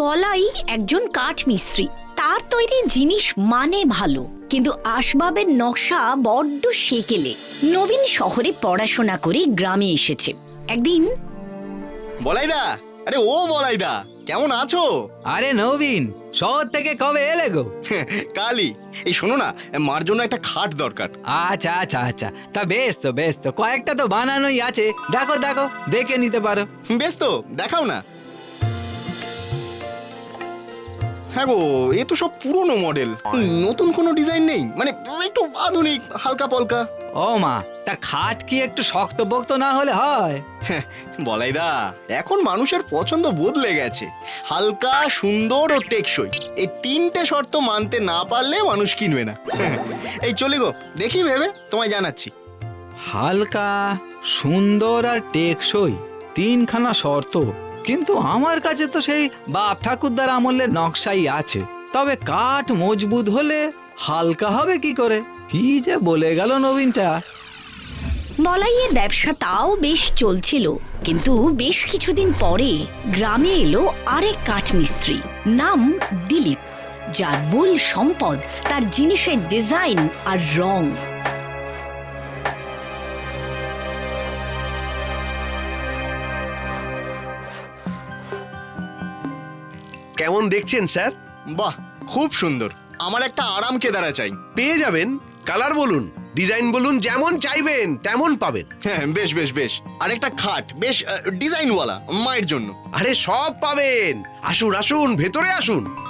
বলাই একজন কাঠ মিস্ত্রি। তার তৈরি জিনিস মানে ভালো কিন্তু আসবাবের নকশা বড্ড সেকেলে। নবীন শহরে পড়াশোনা করে গ্রামে এসেছে। একদিন বলাইদা আরে ও বলাইদা কেমন আছো? আরে নবীন শহর থেকে কবে এলে গো? কালি এই শোনো না মার জন্য একটা খাট দরকার। আচ্ছা আচ্ছা আচ্ছা। তা বেশ তো বেশ তো কয়েকটা তো বানানোই আছে। দেখো দেখো দেখে নিতে পারো। বেশ তো দেখাও না। হ্যাঁ গো এ তো সব পুরনো মডেল নতুন কোনো ডিজাইন নেই? মানে একটু আধুনিক হালকা পলকা। ও মা তা খাট কি একটু শক্ত পোক্ত না হলে হয় বলাইদা এখন মানুষের পছন্দ বদলে গেছে। হালকা সুন্দর ও টেকসই। এই তিনটে শর্ত মানতে না পারলে মানুষ কিনবে না। এই চলে গো দেখি ভেবে তোমায় জানাচ্ছি। হালকা সুন্দর আর টেকসই তিনখানা শর্ত। কিন্তু আমার কাছে তো সেই বাপ ঠাকুরদার আমলের নকশাই আছে। তবে কাঠ মজবুত হলে হালকা হবে কি করে? কি যে বলে গেল নবীনটা? মলাইয়ের ব্যবসা তাও বেশ চলছিল, কিন্তু বেশ কিছুদিন পরে গ্রামে এলো আরেক কাঠ মিস্ত্রি, নাম দিলীপ, যার মূল সম্পদ তার জিনিসের ডিজাইন আর রং। কেমন দেখছেন স্যার? বাহ খুব সুন্দর। আমার একটা আরাম কেদারা চাই। পেয়ে যাবেন। কালার বলুন ডিজাইন বলুন যেমন চাইবেন তেমন পাবেন। হ্যাঁ বেশ বেশ বেশ। আর একটা খাট বেশ ডিজাইনওয়ালা মায়ের জন্য। আরে সব পাবেন। আসুন আসুন ভেতরে আসুন।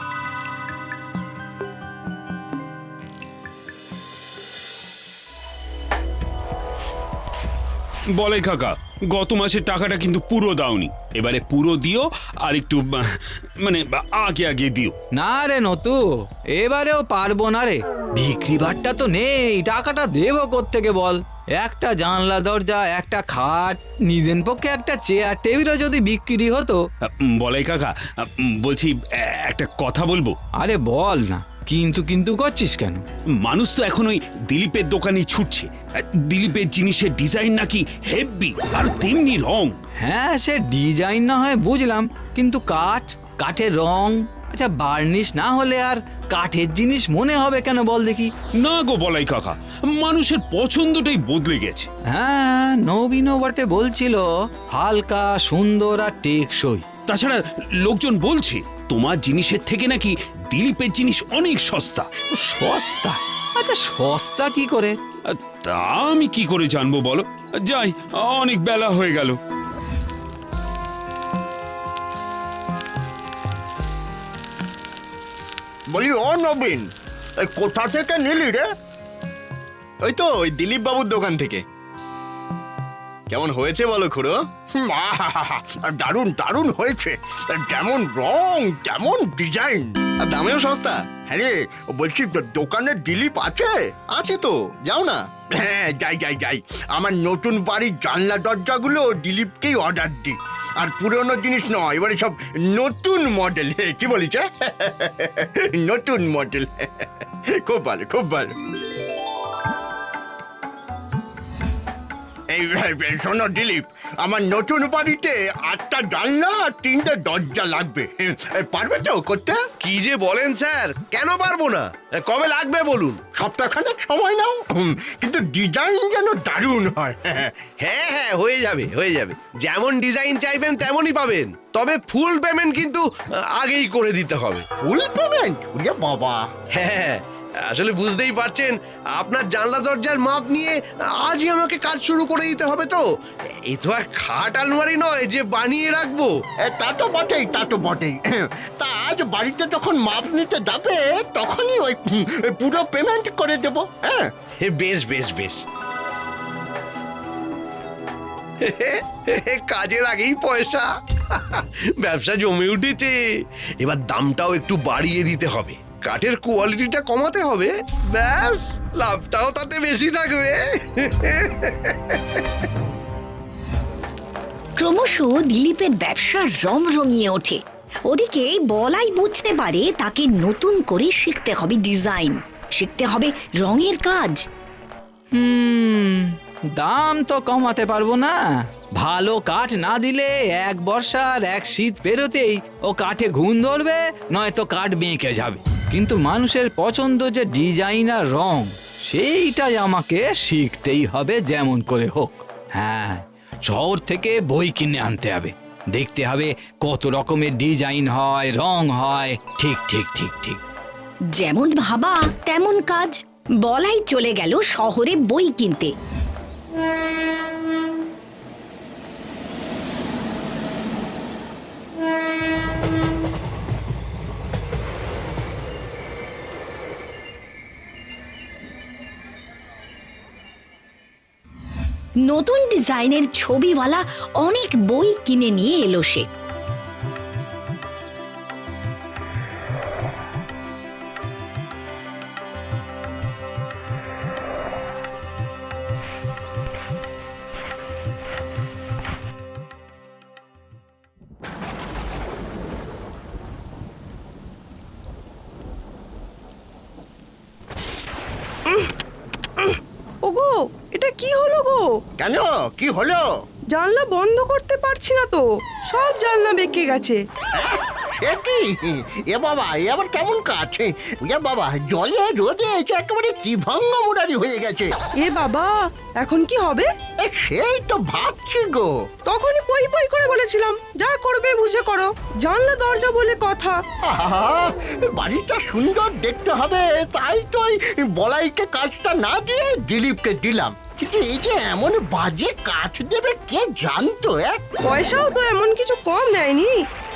বলে কাকা গত মাসের টাকাটা কিন্তু পুরো দাওনি। এবারে পুরো দিও আর একটু মানে আগে আগে দিও। না রে নতু এবারেও পারব না রে। বিক্রি বাট্টা তো নেই টাকাটা দেবো কোত্থেকে বল? একটা জানলা দরজা একটা খাট নিজের পক্ষে একটা চেয়ার টেবিলও যদি বিক্রি হতো। বলাই কাকা বলছি একটা কথা বলব। আরে বল না। কিন্তু কিন্তু করছিস কেন? মানুষ তো এখন ওই দিলীপের দোকানে ছুটছে। দিলীপের জিনিসের ডিজাইন নাকি হেভি আর তেমনি রং। হ্যাঁ সে ডিজাইন না হয় বুঝলাম কিন্তু কাঠ কাঠের রং আচ্ছা বার্নিশ না হলে আর কাঠের জিনিস মনে হবে কেন বল দেখি? না গো বলাই কাকা মানুষের পছন্দটাই বদলে গেছে। হ্যাঁ নবীনও বটে বলছিল হালকা সুন্দর আর টেকসই। তাছাড়া লোকজন বলছে তোমার জিনিসের থেকে নাকি দিলীপের জিনিস অনেক সস্তা। সস্তা? আচ্ছা সস্তা কি করে? তা আমি কি করে জানব বলো? যাই অনেক বেলা হয়ে গেল। বলি ও নবীন কোথা থেকে নিলি রে? ওই তো ওই দিলীপ বাবুর দোকান থেকে। কেমন হয়েছে বলো খুড়ো? দারুণ দারুণ হয়েছে। যেমন রং তেমন ডিজাইন। আর দামেও সস্তা। হ্যাঁ রে বলছি দোকানে দিলীপ আছে? আছে তো যাও না। হ্যাঁ যাই যাই যাই। আমার নতুন বাড়ির জানলা দরজাগুলো দিলীপকেই অর্ডার দিই। আর পুরনো জিনিস নয় এবারে সব নতুন মডেল কি বলিস হ্যাঁ? নতুন মডেল খুব ভালো খুব ভালো। এই শোনো দিলীপ আমার নতুন বাড়িতে আটটা জানলা আর তিনটে দরজা লাগবে। পারবে তো করতে? কি যে বলেন স্যার কেন পারব না? কবে লাগবে বলুন? সপ্তাহখানেক সময় নাও। কিন্তু ডিজাইন যেন দারুণ হয়। হ্যাঁ হ্যাঁ হয়ে যাবে হয়ে যাবে। যেমন ডিজাইন চাইবেন তেমনই পাবেন। তবে ফুল পেমেন্ট কিন্তু আগেই করে দিতে হবে। Full payment? বাবা। হ্যাঁ। আসলে বুঝতেই পারছেন আপনার জানলা দরজার মাপ নিয়ে আজই আমাকে কাজ শুরু করে দিতে হবে তো। এই তো আর খাট আলমারি নয় যে বানিয়ে রাখব। তা তো বটেই তা তো বটেই। তা আজ বাড়িতে যখন মাপ নিতে যাবে তখনই ওই পুরো পেমেন্ট করে দেবো হ্যাঁ? হে, বেশ বেশ বেশ। কাজের আগেই পয়সা। ব্যবসা জমে উঠেছে। এবার দামটাও একটু বাড়িয়ে দিতে হবে। কাঠের কোয়ালিটিটা কমাতে হবে। ব্যাস লাভটাও তাতে বেশি থাকবে। ক্রমশ দিলীপের ব্যবসা রমরমিয়ে ওঠে। ওদিকে বলাই বুঝতে পারে তাকে নতুন করে শিখতে হবে ডিজাইন। শিখতে হবে রঙের কাজ। হুম দাম তো কমাতে পারব না। ভালো কাঠ না দিলে এক বর্ষার এক শীত পেরোতেই ও কাঠে ঘুণ ধরবে নয়তো কাঠ বেঁকে যাবে। কিন্তু মানুষের পছন্দ যে ডিজাইন আর রং, সেইটাই আমাকে শিখতেই হবে যেমন করে হোক। হ্যাঁ শহর থেকে বই কিনে আনতে হবে। দেখতে হবে কত রকমের ডিজাইন হয়, রং হয়, ঠিক ঠিক ঠিক ঠিক। যেমন ভাবা, তেমন কাজ। বলাই চলে গেল শহরে বই কিনতে। নতুন ডিজাইনের ছবিওয়ালা অনেক বই কিনে নিয়ে এলো সে। কি হলো? জানলা বন্ধ করতে পারছি না তো। সব জানলা বেঁকে গেছে। এ কি? এ বাবা এ আবার কেমন কাজ? এ বাবা জলে রোদে এটা একেবারে ত্রিভঙ্গ মুরারি হয়ে গেছে। এ বাবা এখন কি হবে? এ সেই তো ভাবছি গো। তখনই পই পই করে বলেছিলাম যা করবে বুঝে করো। জানলা দরজা বলে কথা। আহা, বাড়িটা সুন্দর দেখতে হবে তাই তো ওই বলাইকে কাজটা না দিয়ে দিলীপকে দিলাম। কিন্তু এই যে এমন বাজে কাজ দেবে কে জানতো এক পয়সাও তো এমন কিছু কম নেয়নি।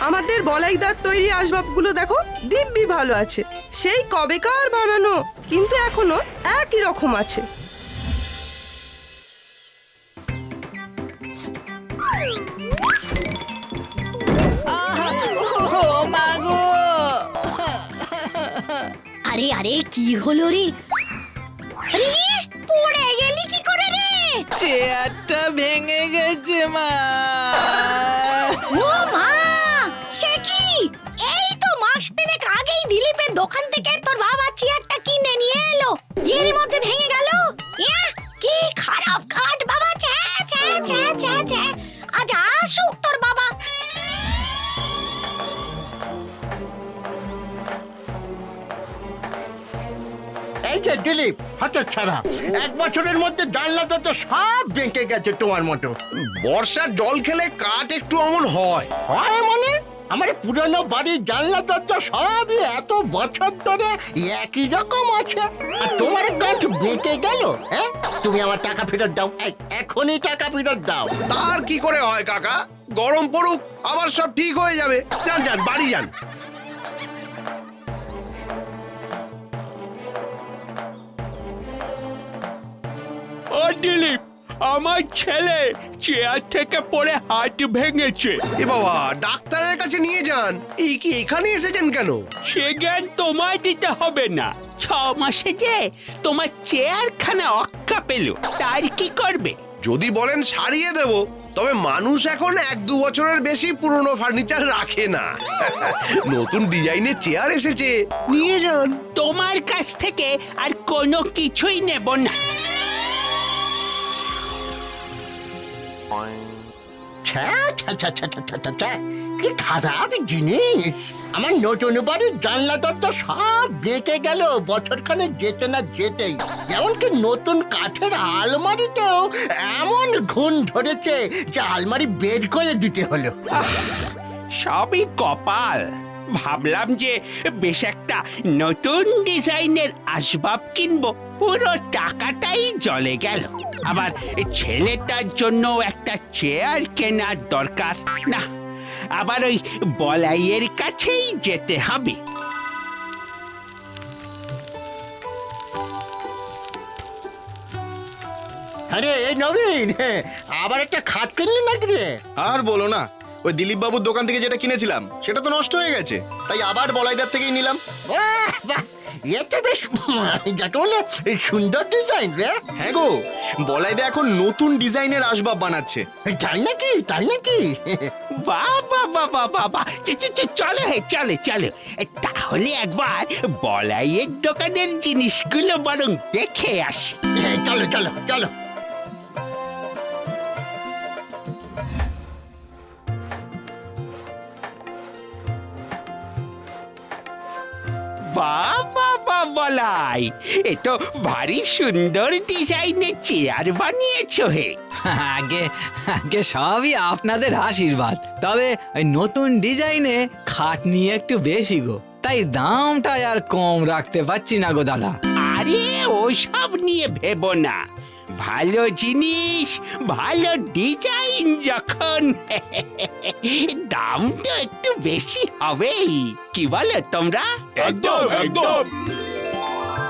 আমাদের বলাইদার তৈরি আসবাবগুলো দেখো দিব্যি ভালো আছে। সেই কবেকার বানানো কিন্তু এখনও একই রকম আছে। আরে আরে কি হলো রে? চেয়ারটা ভেঙে গেছে মা। ও মা! সে কি? এই তো মাস তিনেক আগেই দিলীপের দোকান থেকে তোর বাবা চেয়ারটা কিনে নিয়ে এলো। এর মধ্যে ভেঙে গেল। ইয়া, কি খারাপ কাঠ বাবা। ছে ছে ছে ছে ছে। আজ আসুক তোর বাবা। এই যে দিলীপ হঠাৎ ছাড়া এক বছরের মধ্যে জানলা তো সব বেঁকে গেছে তোমার মতো। বর্ষার জল খেলে কাঠ একটু অমন হয়। হয় মানে? আমার পুরনো বাড়ির জানলা দরজা সবই এত বছর ধরে একই রকম আছে। আর তোমার গাঁট বেঁকে গেল হ্যাঁ? তুমি আমার টাকা ফেরত দাও। এখনই টাকা ফেরত দাও। তার কি করে হয় কাকা? গরম পড়ুক আবার সব ঠিক হয়ে যাবে। যান যান বাড়ি যান। ও দিলীপ আমার ছেলে চেয়ার থেকে পড়ে হাত ভেঙেছে। এ বাবা ডাক্তারের কাছে নিয়ে যান। এই কি এখানে এসেছেন কেন? সে জ্ঞান তোমায় দিতে হবে না। ছ মাসে যে তোমার চেয়ারখানা অক্কা পেল তার কি করবে? যদি বলেন সারিয়ে দেব তবে মানুষ এখন এক দু বছরের বেশি পুরনো ফার্নিচার রাখে না। নতুন ডিজাইনের চেয়ার এসেছে। নিয়ে যান। তোমার কাছ থেকে আর কোনো কিছুই নেব না। কি খারাপ জিনিস? আমার নতুন বাড়ির জানলা দরজা সব বেঁকে গেল বছরখানে যেতে না যেতেই। এমনকি নতুন কাঠের আলমারিতেও এমন ঘুণ ধরেছে যে আলমারি বের করে দিতে হলো। সবই কপাল। ভাবলাম যে বেশ একটা নতুন ডিজাইনের আসবাব কিনবো। পুরো টাকাটাই জলে গেল। আবার ছেলেটার জন্য একটা চেয়ার কেনার দরকার। না আবার ওই বলাইয়ের কাছেই যেতে হবে। আরে এই নবীন আবার একটা খাট কিনলি নাকি রে? আর বলো না ওই দিলীপ বাবুর দোকান থেকে যেটা কিনেছিলাম সেটা তো নষ্ট হয়ে গেছে তাই আবার বলাইদার থেকেই নিলাম। বাহ, এ তো বেশ যাকে বলে সুন্দর ডিজাইন রে। হ্যাঁ গো বলাইদা এখন নতুন ডিজাইনের আসবাব বানাচ্ছে। তাই নাকি তাই নাকি? বাবা বাবা বাবা চলো হে চলো চলো। তাহলে একবার বলাইয়ের দোকানের জিনিসগুলো বরং দেখে আসি। হ্যাঁ, চলো চলো চলো। বাবা বা বলাই। এ তো ভারী সুন্দর ডিজাইনের চেয়ার বানিয়েছো হে। আগে আগে সবই আপনাদের আশীর্বাদ। তবে ওই নতুন ডিজাইনে খাট নিয়ে একটু বেশি গো। তাই দামটা আর কম রাখতে পারছি না গো দাদা। আরে ওসব নিয়ে ভেবো না। ভালো জিনিস ভালো ডিজাইন যখন। দাম তো একটু বেশি হবেই। কি বলে তোমরা? একদম একদম।